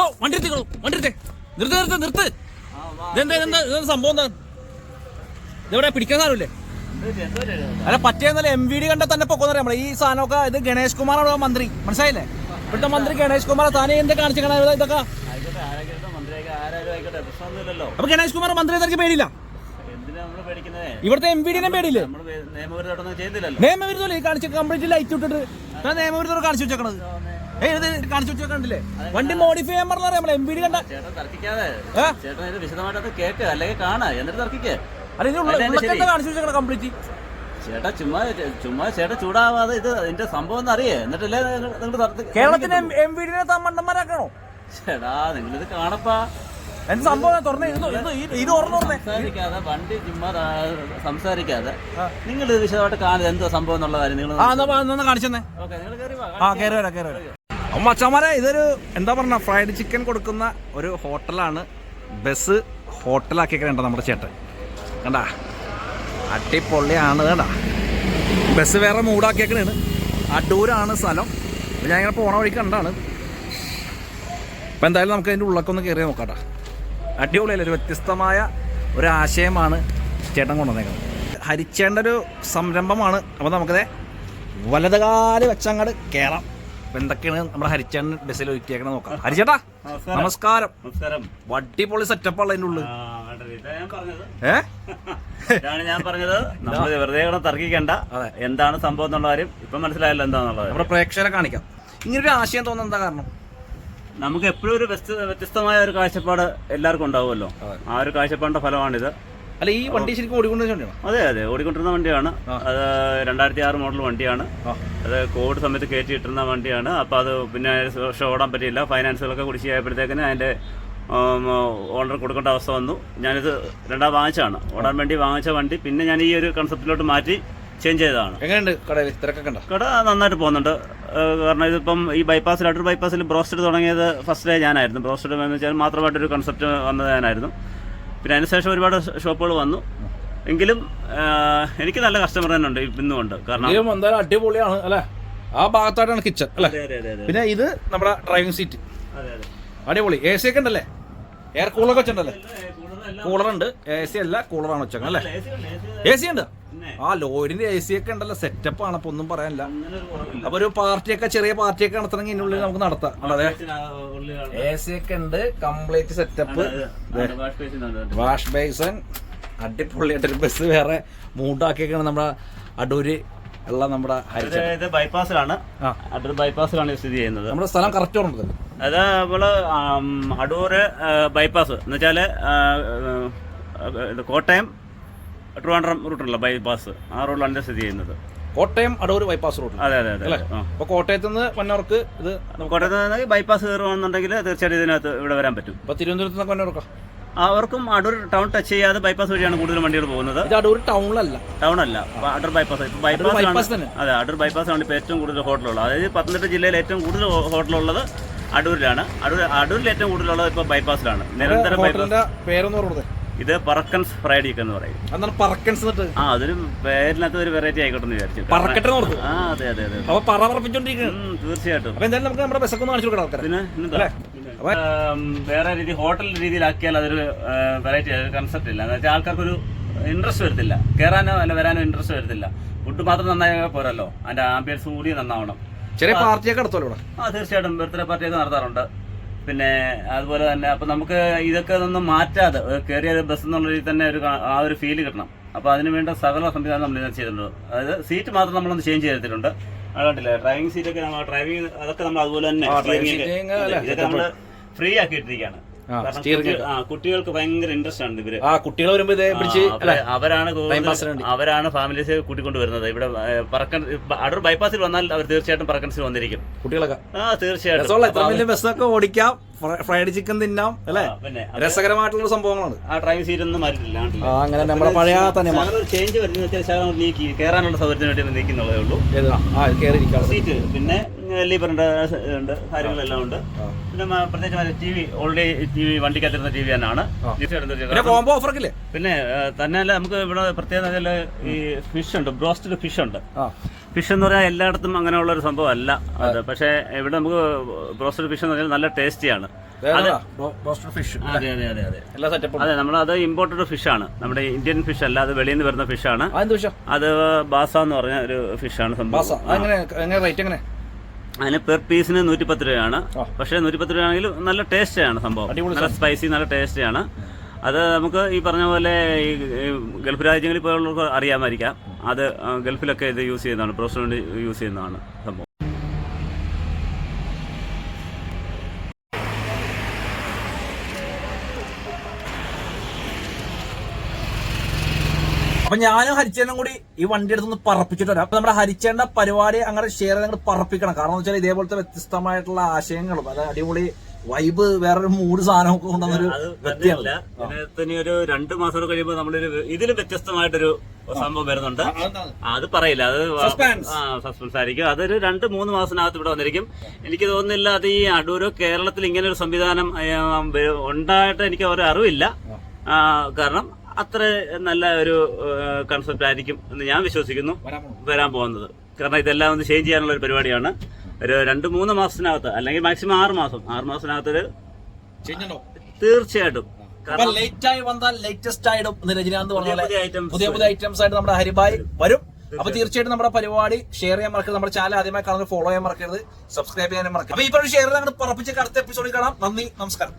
ഓ വണ്ടി എത്തിക്കോളൂ വണ്ടി എത്തി നിർത്ത് നിർത്ത് നിർത്ത്. ഇതെന്താ ഇതെന്താ ഇതെന്താ സംഭവം എന്താ? ഇതെവിടെ പിടിക്കാൻ സാധനമില്ലേ അല്ല പറ്റിയെന്നല്ല എം വി ഡി കണ്ട തന്നെ പൊക്കോന്നറിയാം നമ്മളെ ഈ സാധനമൊക്കെ ഇത് ഗണേഷ് കുമാറാണ് മന്ത്രി? മനസ്സിലായില്ലേ? ഇവിടുത്തെ മന്ത്രി ഗണേഷ് കുമാർ താനെ എന്താ കാണിച്ചേക്കണ ഇതൊക്കെ? അപ്പൊ ഗണേഷ് കുമാർ മന്ത്രി തനിക്ക് പേടിയില്ല? ഇവിടുത്തെ എം വി ഡിനെ പേടിയില്ലേ നിയമവിരുദ്ധമല്ലേ ഈ കാണിച്ച കംപ്ലീറ്റ് ലൈറ്റ് ഇട്ടിട്ട്. നിയമവിരുദ്ധം കാണിച്ചു വെച്ചേക്കണത്. കാണിച്ചു വെച്ചേക്കണ്ടില്ലേ വണ്ടി മോഡിഫൈ ചെയ്യാൻ പറഞ്ഞാൽ നമ്മൾ എം ഡി കണ്ട ചേട്ടൻ തർക്കിക്കാതെ. ചേട്ടൻ ഇത് വിശദമായിട്ടൊന്ന് കേക്ക് അല്ലെങ്കിൽ കാണാ. എന്നിട്ട് തർക്കിക്കേ. കാണിച്ചു കംപ്ലീറ്റ് ചേട്ടാ ചുമ്മാ ചുമ്മാ ചേട്ടൻ ചൂടാവാതെ ഇത് ഇതിന്റെ സംഭവം അറിയേ. എന്നിട്ടല്ലേ നിങ്ങൾ കേരളത്തിന് എം വി ഡിനെ മണ്ടന്മാരാക്കണോ ചേടാ നിങ്ങളിത് കാണപ്പാ. എന്ത് സംഭവം തുറന്നേ? ഇത് സംസാരിക്കാതെ വണ്ടി ചുമ്മാ സംസാരിക്കാതെ. നിങ്ങൾ ഇത് വിശദമായിട്ട് കാണുന്നത് എന്തോ സംഭവം എന്നുള്ള കാര്യം നിങ്ങൾ കാണിച്ചെന്നേ. ഓക്കെ നിങ്ങൾ കയറി ആ കയറി വരാം കയറി വരാം. അച്ഛന്മാരെ ഇതൊരു എന്താ പറഞ്ഞ ഫ്രൈഡ് ചിക്കൻ കൊടുക്കുന്ന ഒരു ഹോട്ടലാണ്. ബസ് ഹോട്ടലാക്കി കണ്ട നമ്മുടെ ചേട്ടൻ. കണ്ടാ? അട്ടിപ്പൊള്ളിയാണ് കണ്ടാ? ബസ് വേറെ മൂടാക്കിയേക്കണാണ്. അടൂരാണ് സ്ഥലം. ഞാൻ ഇങ്ങനെ പോണ വഴി കണ്ടാണ്. ഇപ്പം എന്തായാലും നമുക്ക് അതിന്റെ ഉള്ളൊക്കെ ഒന്ന് കയറി നോക്കാട്ടാ. അടിപൊളിയല്ലേ? ഒരു വ്യത്യസ്തമായ ഒരു ആശയമാണ് ചേട്ടൻ കൊണ്ടുവന്നേക്കുന്നത് ഹരിച്ചേണ്ട ഒരു സംരംഭമാണ്. അപ്പോൾ നമുക്കത് വലതുകാൽ വെച്ചങ്ങോട്ട് കയറാം അപ്പോൾ എന്തൊക്കെയാണ് നമ്മുടെ ഹരിച്ചേട്ടൻ ബസ്സിൽ ഒരുക്കിയേക്കണത് നോക്കാം. ഹരിച്ചേട്ടാ നമസ്കാരം. നമസ്കാരം. നമസ്കാരം. സെറ്റപ്പ് സെറ്റപ്പാണ് അതിന്റെ ഉള്ളിൽ? ഏ? ഇതാണ് ഞാൻ പറഞ്ഞത്. നമ്മൾ വെറുതെ കൂടെ തർക്കിക്കണ്ട. എന്താണ് സംഭവം എന്നുള്ളവരും കാര്യം ഇപ്പൊ മനസ്സിലായല്ലോ എന്താണെന്നുള്ളത് നമ്മുടെ പ്രേക്ഷകരെ കാണിക്കാം. ഇങ്ങനൊരു ആശയം തോന്നുന്ന എന്താ കാരണം? നമുക്ക് എപ്പോഴും ഒരു വ്യത്യസ്തമായ ഒരു കാഴ്ചപ്പാട് എല്ലാവർക്കും ഉണ്ടാവുമല്ലോ. ആ ഒരു കാഴ്ചപ്പാടിന്റെ ഫലമാണിത്. അല്ല ഈ വണ്ടി ശരിക്കും ഓടിക്കൊണ്ടിരുന്ന വണ്ടിയാണോ? അതെ അതെ. ഓടിക്കൊണ്ടിരുന്ന വണ്ടിയാണ്. അത് രണ്ടായിരത്തി ആറ് മോഡൽ വണ്ടിയാണ്. അത് കോവിഡ് സമയത്ത് കയറ്റി ഇട്ടിരുന്ന വണ്ടിയാണ്. അപ്പോൾ അത് പിന്നെ സുരക്ഷ ഓടാൻ പറ്റിയില്ല. ഫൈനാൻസുകളൊക്കെ കുടിശ്ശിയായപ്പോഴത്തേക്കിന് അതിന്റെ ഓണർ കൊടുക്കേണ്ട അവസ്ഥ വന്നു. ഞാനിത് രണ്ടാം വാങ്ങിച്ചാണ് ഓടാൻ വേണ്ടി വാങ്ങിച്ച വണ്ടി പിന്നെ ഞാൻ ഈ ഒരു കൺസെപ്റ്റിലോട്ട് മാറ്റി ചേഞ്ച് ചെയ്തതാണ്. എങ്ങനെയുണ്ട് കടയിൽ? തിരക്കൊക്കെ ഉണ്ടോ? കട നന്നായിട്ട് പോകുന്നുണ്ട്. കാരണം ഇതിപ്പം ഈ ബൈപ്പാസിൽ അടൂർ ബൈപ്പാസിൽ ബ്രോസ്റ്റഡ് തുടങ്ങിയത് ഫസ്റ്റ് ഡേ ഞാനായിരുന്നു. ബ്രോസ്റ്റഡ് എന്ന് വെച്ചാൽ മാത്രമായിട്ടൊരു കൺസെപ്റ്റ് വന്നത് ഞാനായിരുന്നു. പിന്നെ അതിനുശേഷം ഒരുപാട് ഷോപ്പുകൾ വന്നു. എങ്കിലും എനിക്ക് നല്ല കസ്റ്റമർ തന്നെ ഉണ്ട് ഇന്നും ഉണ്ട്. കാരണം എന്തായാലും അടിപൊളിയാണ് അല്ലേ? ആ ഭാഗത്തായിട്ടാണ് കിച്ചൺ അല്ലേ? പിന്നെ ഇത് നമ്മുടെ ഡ്രൈവിംഗ് സീറ്റ് അടിപൊളി. എ സി ഒക്കെ ഉണ്ടല്ലേ? എയർ കൂളറൊക്കെ വെച്ചിട്ടുണ്ടല്ലേ? ഏഹ് കൂളർ ഉണ്ട്. എ സി അല്ല കൂളറാണ് വെച്ചേക്കണം അല്ലേ? എ സി ഉണ്ട്? ആ ലോയിഡിന്റെ എ സി ഒക്കെ ഉണ്ടല്ലോ. സെറ്റപ്പ് ആണ് അപ്പൊ ഒന്നും പറയാനില്ല. അപ്പൊ ഒരു പാർട്ടിയൊക്കെ ചെറിയ പാർട്ടിയൊക്കെ നടത്തണമെങ്കിൽ ഇതിനുള്ളിൽ നമുക്ക് നടത്താം. അതെ. എ സി ഒക്കെ ഉണ്ട് കംപ്ലീറ്റ് സെറ്റപ്പ്. വാഷ് ബേസൺ അടിപൊളിയായിട്ടൊരു ബസ് വേറെ മൂട്ടാക്കിയൊക്കെയാണ് നമ്മുടെ അടൂര് ഉള്ള നമ്മുടെ ഇത് ബൈപ്പാസിലാണ് അടൂർ ബൈപ്പാസിലാണ് സ്ഥിതി ചെയ്യുന്നത്. നമ്മുടെ സ്ഥലം കറക്റ്റ് ഓർമ്മ അത് നമ്മൾ അടൂര് ബൈപ്പാസ് എന്ന് ആ, കോട്ടയം ട്രിവാൻഡ്രം റൂട്ടുള്ള ബൈപാസ് ആ റോഡിലാണ് സ്ഥിതി ചെയ്യുന്നത്. കോട്ടയം അടൂർ ബൈപ്പാസ് റോഡ് അതെ അതെ അതെ. അല്ലേ? ആ. അപ്പൊ കോട്ടയത്ത് നിന്ന് വന്നവർക്ക് ഇത് കോട്ടയത്ത് നിന്ന് ബൈപ്പാസ് കയറുകയാണെന്നുണ്ടെങ്കിൽ തീർച്ചയായിട്ടും ഇതിനകത്ത് ഇവിടെ വരാൻ പറ്റും. അപ്പോൾ തിരുവനന്തപുരത്ത് നിന്ന് വന്നവർക്ക്? അവർക്കും അടൂർ ടൗൺ ടച്ച് ചെയ്യാതെ ബൈപ്പാസ് വഴിയാണ് കൂടുതൽ വണ്ടികൾ പോകുന്നത്. ഇത് അടൂർ ടൗണിലല്ല. ടൗണല്ല അടൂർ ബൈപ്പാസ് ബൈപ്പാസ്. അതെ അടൂർ ബൈപ്പാസ് ആണ് ഇപ്പോൾ ഏറ്റവും കൂടുതൽ ഹോട്ടലുള്ളത് അതായത് പത്തനംതിട്ട ജില്ലയിൽ ഏറ്റവും കൂടുതൽ ഹോട്ടലുള്ളത് അടൂരിലാണ്. അടൂർ അടൂരിൽ ഏറ്റവും കൂടുതലുള്ളത് ഇപ്പോൾ ബൈപ്പാസിലാണ് നിരന്തരം പേരൊന്ന് ഇത് പറക്കൻസ് ഫ്രൈഡ് ചിക്കൻ എന്ന് പറയും. എന്താണ് പറക്കൻസ് ആ അതൊരു പേരിനകത്ത് ഒരു വെറൈറ്റി ആയിക്കോട്ടെ എന്ന് വിചാരിച്ചു പറക്കട്ടെ ഓർത്തു. ആ അതെ അതെ അതെ അപ്പൊ പറ ഉം, തീർച്ചയായിട്ടും. അപ്പൊ എന്തായാലും നമുക്ക് നമ്മുടെ ബസ്സൊക്കെ ഒന്ന് കാണിച്ചു കൊടുക്കണം ആൾക്കാരെ. പിന്നെ പിന്നെന്താ? അല്ലേ? പിന്നെ, ആം, വേറെ രീതി ഹോട്ടൽ രീതിയിലാക്കിയാൽ അതൊരു വെറൈറ്റി കൺസെപ്റ്റ് ഇല്ല. എന്ന് ആൾക്കാർക്ക് ഒരു ഇൻട്രസ്റ്റ് വരത്തില്ല. കയറാനോ അല്ല വരാനോ ഇൻട്രസ്റ്റ് വരത്തില്ല. ഫുഡ് മാത്രം നന്നായാൽ പോരല്ലോ. അതിന്റെ ആംബിയൻസ് കൂടി നന്നാവണം. ചെറിയ പാർട്ടിയൊക്കെ നടത്തുമല്ലോ ഇവിടെ? ആ തീർച്ചയായിട്ടും. ബർത്ത്ഡേ പാർട്ടിയൊക്കെ നടത്താറുണ്ട്. പിന്നെ അതുപോലെ തന്നെ അപ്പം നമുക്ക് ഇതൊക്കെ ഒന്നും മാറ്റാതെ കയറിയ ബസ് എന്നുള്ള രീതിയിൽ തന്നെ ഒരു ആ ഒരു ഫീൽ കിട്ടണം. അപ്പോൾ അതിന് വേണ്ട സകല സംവിധാനം നമ്മൾ ഇതിനകത്ത് ചെയ്തിട്ടുണ്ട്. അതായത് സീറ്റ് മാത്രം നമ്മളൊന്ന് ചേഞ്ച് ചെയ്തിട്ടുണ്ട്. അതുകൊണ്ടില്ല കണ്ടില്ലേ ഡ്രൈവിംഗ് സീറ്റൊക്കെ നമ്മൾ ഡ്രൈവിംഗ് അതൊക്കെ നമ്മൾ അതുപോലെ തന്നെ? ഇതൊക്കെ നമ്മൾ ഫ്രീ ആക്കി കുട്ടികൾക്ക് ഭയങ്കര ഇൻട്രസ്റ്റ് ആണ് ഇവർ. ആ കുട്ടികൾ വരുമ്പോ ഇതേ പിടിച്ച് അവരാണ് അവരാണ് ഫാമിലീസ് കൂട്ടിക്കൊണ്ട് വരുന്നത്. ഇവിടെ പറക്കൻ അടൂർ ബൈപ്പാസിൽ വന്നാൽ അവർ തീർച്ചയായിട്ടും പറക്കൻസിൽ വന്നിരിക്കും. കുട്ടികളൊക്കെ. ആ തീർച്ചയായിട്ടും. ബസ്സൊക്കെ ഓടിക്കാം. ഫ്രൈഡ് ചിക്കൻ തിന്നാം അല്ലേ? രസകരമായിട്ടുള്ള സംഭവങ്ങളാണ്. ആ ഡ്രൈവിംഗ് സീറ്റ് ഒന്നും അങ്ങനെ നമ്മുടെ പഴയ തന്നെ ചേഞ്ച് വരുന്നത് കയറാനുള്ള സൗകര്യത്തിന് വേണ്ടി ഒന്ന് നീക്കുന്നുള്ളതേ ഉള്ളൂ ആ കയറി സീറ്റ് പിന്നെ ഉണ്ട് കാര്യങ്ങളെല്ലാം ഉണ്ട്. പിന്നെ പ്രത്യേകിച്ച് T V already T V വണ്ടിക്കകത്തിരുന്ന T V തന്നെയാണ്. പിന്നെ പിന്നെ തന്നെയല്ല നമുക്ക് ഇവിടെ പ്രത്യേകത ഈ ഫിഷ് ഉണ്ട് ബ്രോസ്റ്റഡ് ഫിഷ് ഉണ്ട്. ഫിഷ് എന്ന് പറഞ്ഞാൽ എല്ലായിടത്തും അങ്ങനെയുള്ള ഒരു സംഭവം അല്ല അത്. പക്ഷേ ഇവിടെ നമുക്ക് ബ്രോസ്റ്റഡ് ഫിഷ് എന്ന് പറഞ്ഞാൽ നല്ല ടേസ്റ്റിയാണ്. ഫിഷ് അതെ അതെ അതെ അതെ എല്ലാ സെറ്റപ്പും അതെ നമ്മളത് ഇമ്പോർട്ടഡ് ആണ്. നമ്മുടെ ഇന്ത്യൻ ഫിഷ് അല്ല അത് വെളിയിൽ നിന്ന് വരുന്ന ഫിഷ് ആണ്. അത് ബാസ എന്ന് പറഞ്ഞ ഒരു ഫിഷ് ആണ് സംഭവം. അതിന് പെർ പീസിന് നൂറ്റിപ്പത്ത് രൂപയാണ്. പക്ഷേ പക്ഷേ നൂറ്റിപ്പത്ത് രൂപയാണെങ്കിൽ നല്ല ടേസ്റ്റാണ് സംഭവം. നല്ല സ്പൈസി നല്ല ടേസ്റ്റിയാണ് അത് നമുക്ക് ഈ പറഞ്ഞ പോലെ ഈ ഗൾഫ് രാജ്യങ്ങളിൽ പോലുള്ളവർക്ക് അറിയാമായിരിക്കാം. അത് ഗൾഫിലൊക്കെ ഇത് യൂസ് ചെയ്യുന്നതാണ് പ്രൊഫഷണൽ യൂസ് ചെയ്യുന്നതാണ് സംഭവം. അപ്പൊ ഞാനും ഹരിച്ചേനും കൂടി ഈ വണ്ടി എടുത്തൊന്ന് പറപ്പിച്ചിട്ട് വരാം. അപ്പൊ നമ്മുടെ ഹരിച്ചേണ്ട പരിപാടി അങ്ങനെ ഷെയർ ചെയ്ത് പറപ്പിക്കണം. കാരണം എന്ന് വെച്ചാൽ ഇതേപോലത്തെ വ്യത്യസ്തമായിട്ടുള്ള ആശയങ്ങളും അത് അടിപൊളി വൈബ് വേറൊരു മൂഡ് സാധനമൊക്കെ കൊണ്ടുവന്നൊരു അത് വ്യക്തിയാണ്. ഒരു രണ്ട് മാസം കഴിയുമ്പോൾ നമ്മളൊരു ഇതിലും വ്യത്യസ്തമായിട്ടൊരു സംഭവം വരുന്നുണ്ട്. അത്. പറയില്ല. അത് സസ്പെൻസ് ആയിരിക്കും. അതൊരു രണ്ട് മൂന്ന് മാസത്തിനകത്ത് ഇവിടെ വന്നിരിക്കും. എനിക്ക് തോന്നുന്നില്ല അത് ഈ അടൂരോ കേരളത്തിൽ ഇങ്ങനെ ഒരു സംവിധാനം ഉണ്ടായിട്ട് എനിക്ക് ഒരു അറിവില്ല. കാരണം അത്ര നല്ല ഒരു കൺസെപ്റ്റ് ആയിരിക്കും എന്ന് ഞാൻ വിശ്വസിക്കുന്നു. വരാൻ പോകുന്നത്. കാരണം ഇതെല്ലാം ഒന്ന് ചേഞ്ച് ചെയ്യാനുള്ള ഒരു പരിപാടിയാണ്. ഒരു രണ്ട് മൂന്ന് മാസത്തിനകത്ത് അല്ലെങ്കിൽ മാക്സിമം ആറ് മാസം. ആറ് മാസത്തിനകത്ത് തീർച്ചയായിട്ടും. ലേറ്റ് ആയി വന്നാൽ ലേറ്റസ്റ്റ് ആയിട്ടും രജനീകാന്ത് പറഞ്ഞ പുതിയ പുതിയ ഐറ്റംസ് ആയിട്ട് നമ്മുടെ ഹരിഭായ് വരും. അപ്പൊ തീർച്ചയായിട്ടും. നമ്മുടെ പരിപാടി ഷെയർ ചെയ്യാൻ മറക്കരുത്. നമ്മുടെ ചാനൽ ആദ്യമായി കാണുന്നത് ഫോളോ ചെയ്യാൻ മറക്കരുത്. സബ്സ്ക്രൈബ് ചെയ്യാൻ മറക്കരുത്. അപ്പൊ ഈ പറഞ്ഞ ഷെയർ ഞങ്ങൾ പറപ്പിച്ച് അടുത്ത എപ്പിസോഡിൽ കാണാം. നന്ദി നമസ്കാരം.